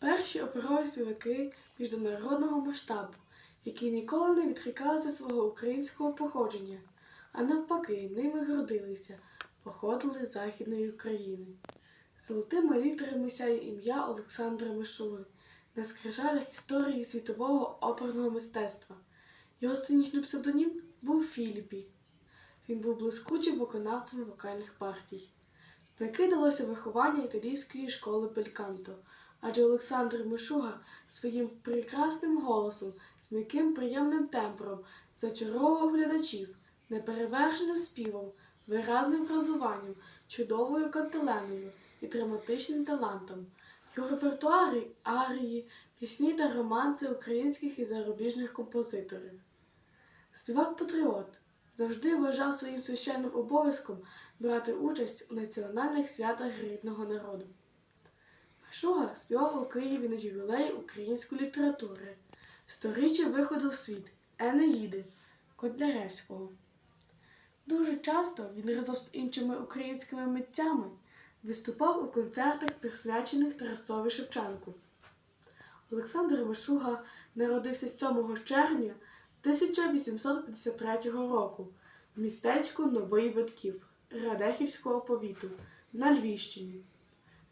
перші оперові співаки міжнародного масштабу, які ніколи не відрікалися свого українського походження, а навпаки, ними гордилися, походили з Західної України. Золотими літерами сяє ім'я Олександра Мишули на скрижалях історії світового оперного мистецтва. Його сценічний псевдонім був Філіпі. Він був блискучим виконавцем вокальних партій. Таки далося виховання італійської школи Бельканто, адже Олександр Мишуга своїм прекрасним голосом, з м'яким приємним тембром зачаровував глядачів неперевершеним співом, виразним фразуванням, чудовою кантеленою і драматичним талантом. Його репертуари арії, пісні та романси українських і зарубіжних композиторів. Співак-патріот завжди вважав своїм священним обов'язком брати участь у національних святах рідного народу. Шуга співав у Києві на ювілеї української літератури, сторіччя виходу в світ Енеїди Котляревського. Дуже часто він разом з іншими українськими митцями виступав у концертах, присвячених Тарасові Шевченку. Олександр Мишуга народився 7 червня 1853 року в містечку Новий Витків Радехівського повіту на Львівщині.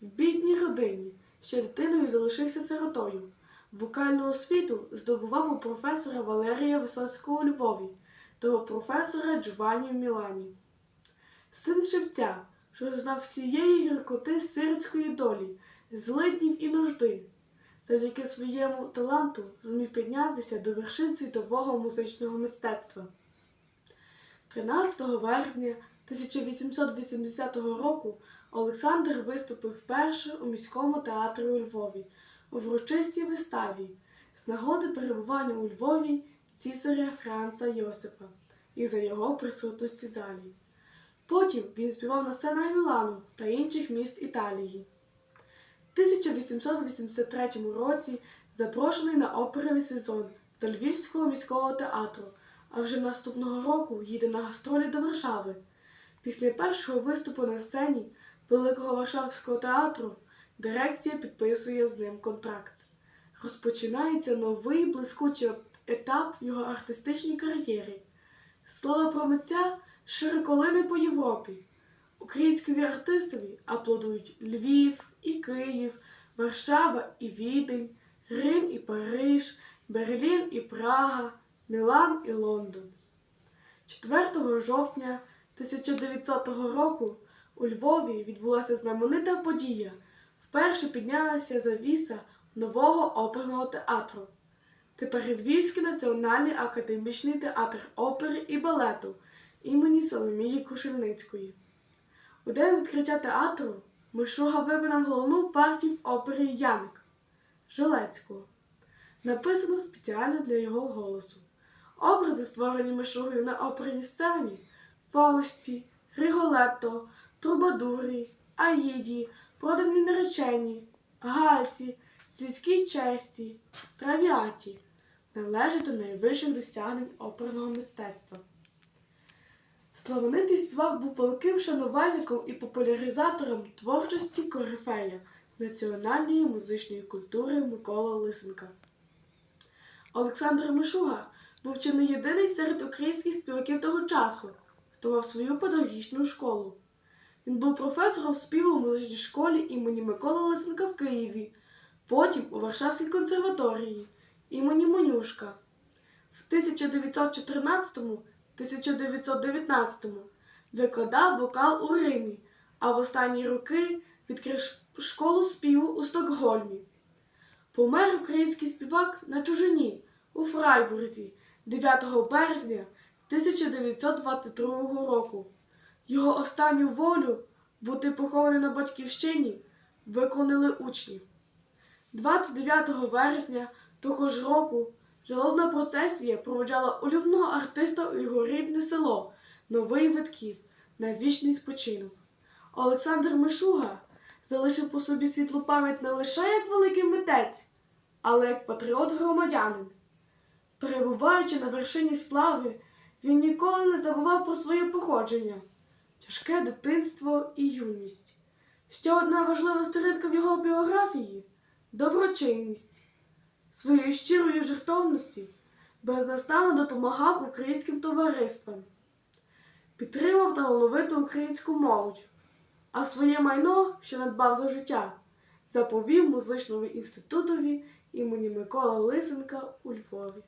В бідній родині ще дитиною залишився сиротою. Вокальну освіту здобував у професора Валерія Висоцького у Львові у професора Джованні в Мілані. Син шевця, що знав всієї гіркоти сирської долі, злиднів і нужди, завдяки своєму таланту зміг піднятися до вершин світового музичного мистецтва. 13 вересня 1880 року Олександр виступив вперше у міському театрі у Львові у врочистій виставі з нагоди перебування у Львові цісаря Франца Йосипа і за його присутності залі. Потім він співав на сценах Мілану та інших міст Італії. В 1883 році запрошений на оперний сезон до Львівського міського театру, а вже наступного року їде на гастролі до Варшави. Після першого виступу на сцені Великого Варшавського театру дирекція підписує з ним контракт. Розпочинається новий блискучий етап в його артистичній кар'єрі. Слава про митця широколине по Європі. Українськові артистові аплодують Львів і Київ, Варшава і Відень, Рим і Париж, Берлін і Прага, Мілан і Лондон. 4 жовтня 1900 року у Львові відбулася знаменита подія. Вперше піднялася завіса нового оперного театру. Тепер Львівський національний академічний театр опери і балету імені Соломії Крушельницької. У день відкриття театру Мишуга виконав головну партію в опері Яник Жилецького, написану спеціально для його голосу. Образи, створені Мишугою на оперній сцені Фаусті, Ріголетто, Трубадурі, Аїді, продані наречені, Гальці, сільській честі, травіаті належать до найвищих досягнень оперного мистецтва. Славонитий співак був палким шанувальником і популяризатором творчості корифея національної музичної культури Микола Лисенка. Олександр Мишуга був чи не єдиний серед українських співаків того часу, хто мав свою педагогічну школу. Він був професором співу у музичній школі імені Миколи Лисенка в Києві, потім у Варшавській консерваторії імені Монюшка. В 1914-1919 викладав вокал у Римі, а в останні роки відкрив школу співу у Стокгольмі. Помер український співак на чужині у Фрайбурзі 9 березня 1922 року. Його останню волю бути похований на батьківщині виконали учні. 29 вересня того ж року жалобна процесія проводжала улюбленого артиста у його рідне село Новий Витків на вічний спочинок. Олександр Мишуга залишив по собі світлу пам'ять не лише як великий митець, але як патріот-громадянин. Перебуваючи на вершині слави, він ніколи не забував про своє походження, тяжке дитинство і юність. Ще одна важлива сторінка в його біографії доброчинність. Своєю щирою жертовності безнастанно допомагав українським товариствам, підтримав талановиту українську молодь, а своє майно, що надбав за життя, заповів музичному інститутові імені Миколи Лисенка у Львові.